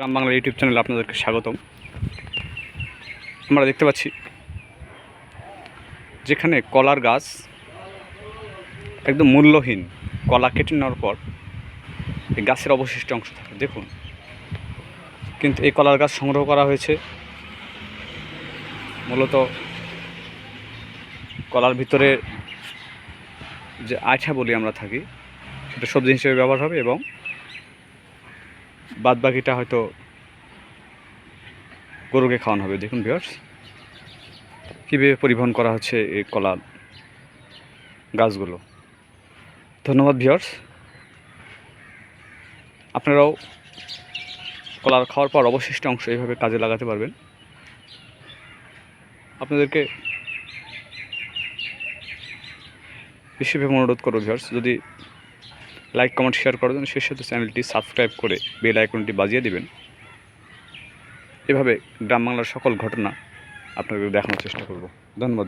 গ্রাম Bangla YouTube চ্যানেলে আপনাদেরকে স্বাগতম। আমরা দেখতে পাচ্ছি, যেখানে কলার গাছ একদম মূল্যহীন কলা কেটে নেওয়ার পর এই গাছের অবশিষ্ট অংশ থাকে। দেখুন, কিন্তু এই কলার গাছ সংগ্রহ করা হয়েছে। মূলত কলার ভিতরে যে আঠা বলি আমরা থাকি, সেটা সবজি হিসেবে ব্যবহার হবে এবং বাদ বাকিটা হয়তো গরুকে খাওয়ানো হবে। দেখুন ভিওর্স কীভাবে পরিবহন করা হচ্ছে এই কলার গাছগুলো। ধন্যবাদ ভিওর্স আপনারাও কলার খাওয়ার পর অবশিষ্ট অংশ এইভাবে কাজে লাগাতে পারবেন। আপনাদেরকে বিশেষভাবে অনুরোধ করব ভিওর্স যদি লাইক কমেন্ট শেয়ার করার জন্য সেই চ্যানেলটি সাবস্ক্রাইব করে বেল আইকনটি বাজিয়ে দেবেন। এভাবে গ্রাম বাংলার সকল ঘটনা আপনাদের দেখানোর চেষ্টা করব। ধন্যবাদ